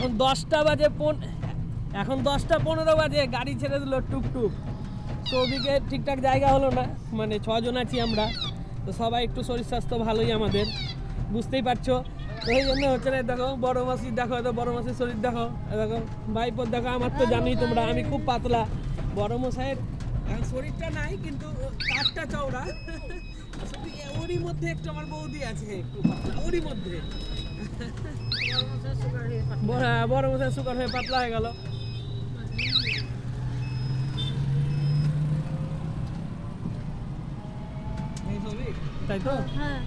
এখন দশটা বাজে পন এখন দশটা পনেরো বাজে, গাড়ি ছেড়ে দিল টুকটুক। তো ওদিকে ঠিকঠাক জায়গা হলো না মানে ছজন আছি আমরা। তো সবাই একটু শরীর স্বাস্থ্য ভালোই আমাদের, বুঝতেই পারছ? তো এই জন্য হচ্ছে না, দেখো, বড় মাসির দেখো এত বড় মাসির শরীর, দেখো দেখো ভাইপোর দেখো, আমার তো জানোই তোমরা, আমি খুব পাতলা। বড় মশাইয়ের শরীরটা নাই, কিন্তু কাঠটা চওড়া। ওরই মধ্যে একটু আমার বৌদি আছে, একটু, ওরই মধ্যে। বড় হ্যাঁ, বড় মশাই সুগার হয়ে পাতলা হয়ে গেল। তাই তো? হ্যাঁ।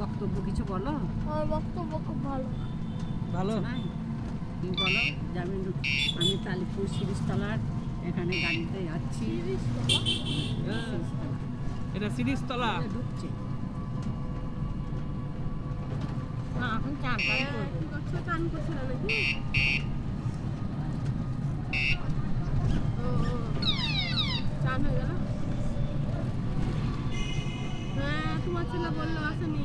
বক্তব্য কিছু বলো? আমার বক্তব্য খুব ভালো। ভালো? নাই তুমি বলো যে আমি আমি তালিপুর শিরিষতলার এখানে গাড়িতে যাচ্ছি। এটা সিরিজ তলা এ ঢুকছে। না এখন চান চান করছিল নাকি? চান হয়ে গেল? হ্যাঁ তোমার ছেলে বলল আসেনি।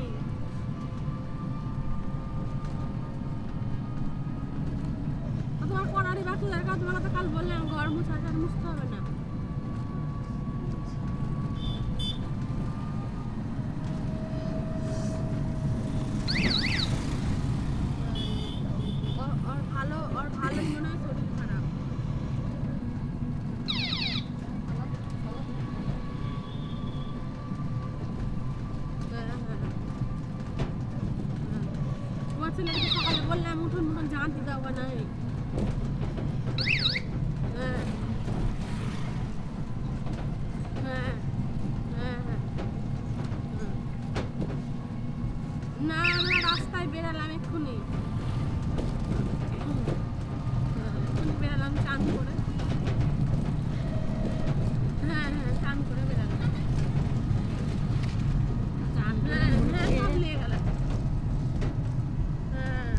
তোমার পড়ারই বাকি দরকার তোমাকে তো কাল বললাম ঘর মুছা আর মুছতে হবে না ওর- ওর ভালো ওর ভালোই মনে হয় শরীর খারাপ হ্যাঁ, হ্যাঁ, হ্যাঁ। তোমার ছেলেকে সকালে বললাম উঠুন উঠুন জানতে দেওয়া নাই না আমরা রাস্তায় বেরালাম এক্ষুনি।